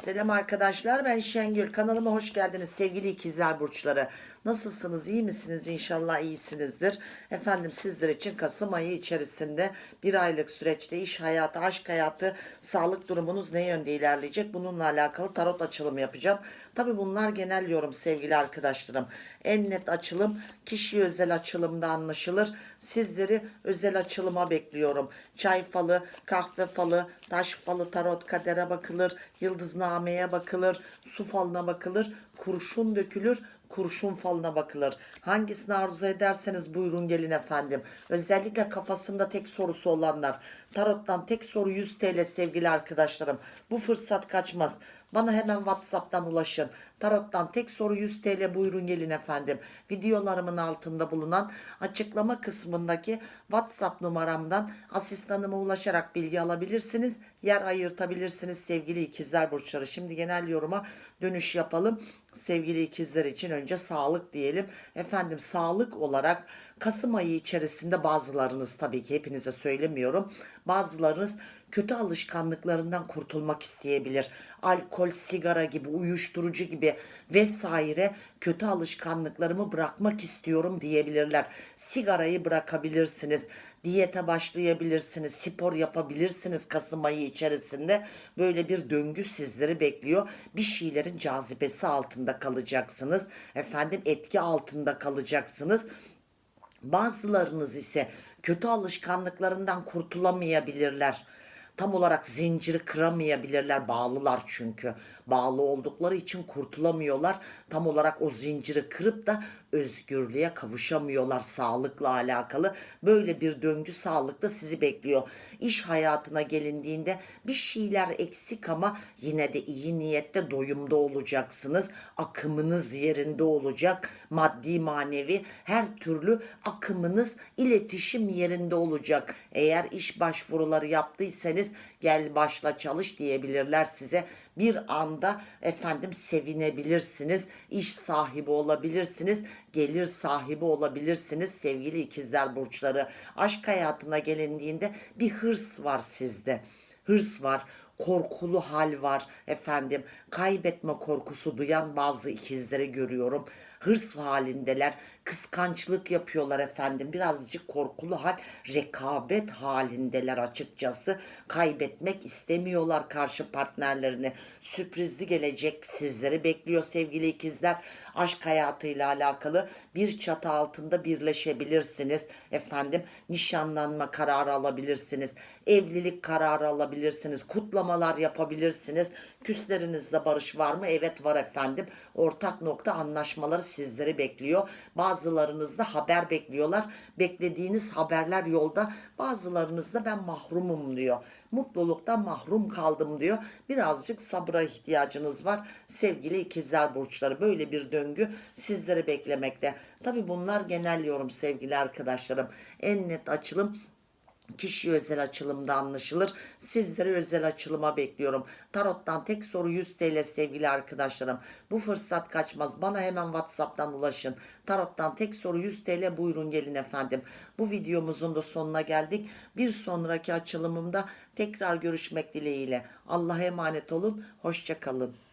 Selam arkadaşlar ben Şengül. Kanalıma hoş geldiniz sevgili ikizler burçları. Nasılsınız? İyi misiniz? İnşallah iyisinizdir. Efendim sizler için Kasım ayı içerisinde bir aylık süreçte iş hayatı aşk hayatı sağlık durumunuz ne yönde ilerleyecek? Bununla alakalı tarot açılımı yapacağım. Tabi bunlar genel yorum sevgili arkadaşlarım. En net açılım kişi özel açılımda anlaşılır. Sizleri özel açılıma bekliyorum. Çay falı kahve falı taş falı tarot kadere bakılır yıldıznameye bakılır su falına bakılır kurşun dökülür kurşun falına bakılır. Hangisini arzu ederseniz buyurun gelin efendim. Özellikle kafasında tek sorusu olanlar. Tarottan tek soru 100 TL sevgili arkadaşlarım. Bu fırsat kaçmaz. Bana hemen WhatsApp'tan ulaşın. Tarottan tek soru 100 TL buyurun gelin efendim. Videolarımın altında bulunan açıklama kısmındaki WhatsApp numaramdan asistanıma ulaşarak bilgi alabilirsiniz. Yer ayırtabilirsiniz sevgili ikizler burçları. Şimdi genel yoruma dönüş yapalım. Sevgili ikizler için önce sağlık diyelim. Efendim sağlık olarak Kasım ayı içerisinde bazılarınız tabii ki hepinize söylemiyorum. Bazılarınız kötü alışkanlıklarından kurtulmak isteyebilir. Alkol, sigara gibi, uyuşturucu gibi vesaire kötü alışkanlıklarımı bırakmak istiyorum diyebilirler. Sigarayı bırakabilirsiniz. Diyete başlayabilirsiniz. Spor yapabilirsiniz Kasım ayı içerisinde. Böyle bir döngü sizleri bekliyor. Bir şeylerin cazibesi altında kalacaksınız. Efendim etki altında kalacaksınız. Bazılarınız ise kötü alışkanlıklarından kurtulamayabilirler. Tam olarak zinciri kıramayabilirler. Bağlılar çünkü. Bağlı oldukları için kurtulamıyorlar. Tam olarak o zinciri kırıp da özgürlüğe kavuşamıyorlar sağlıkla alakalı. Böyle bir döngü sağlıkta sizi bekliyor. İş hayatına gelindiğinde bir şeyler eksik ama yine de iyi niyette doyumda olacaksınız. Akımınız yerinde olacak. Maddi manevi her türlü akımınız iletişim yerinde olacak. Eğer iş başvuruları yaptıysanız gel başla çalış diyebilirler size. Bir anda efendim sevinebilirsiniz. İş sahibi olabilirsiniz. Gelir sahibi olabilirsiniz sevgili ikizler burçları. Aşk hayatına gelindiğinde bir hırs var sizde. Hırs var korkulu hal var efendim. Kaybetme korkusu duyan bazı ikizleri görüyorum. Hırs halindeler. Kıskançlık yapıyorlar efendim. Birazcık korkulu hal. Rekabet halindeler açıkçası. Kaybetmek istemiyorlar karşı partnerlerini. Sürprizli gelecek sizleri bekliyor sevgili ikizler. Aşk hayatıyla alakalı bir çatı altında birleşebilirsiniz. Efendim nişanlanma kararı alabilirsiniz. Evlilik kararı alabilirsiniz. Kutlamalar yapabilirsiniz. Küslerinizle barış var mı? Evet var efendim. Ortak nokta anlaşmaları sizleri bekliyor. Bazılarınız da haber bekliyorlar. Beklediğiniz haberler yolda. Bazılarınız da ben mahrumum diyor. Mutluluktan mahrum kaldım diyor. Birazcık sabıra ihtiyacınız var. Sevgili ikizler burçları böyle bir döngü sizleri beklemekte. Tabi bunlar genel yorum sevgili arkadaşlarım. En net açılım Kişi özel açılımda anlaşılır. Sizleri özel açılıma bekliyorum. Tarot'tan tek soru 100 TL sevgili arkadaşlarım. Bu fırsat kaçmaz. Bana hemen WhatsApp'tan ulaşın. Tarot'tan tek soru 100 TL buyurun gelin efendim. Bu videomuzun da sonuna geldik. Bir sonraki açılımımda tekrar görüşmek dileğiyle. Allah'a emanet olun. Hoşçakalın.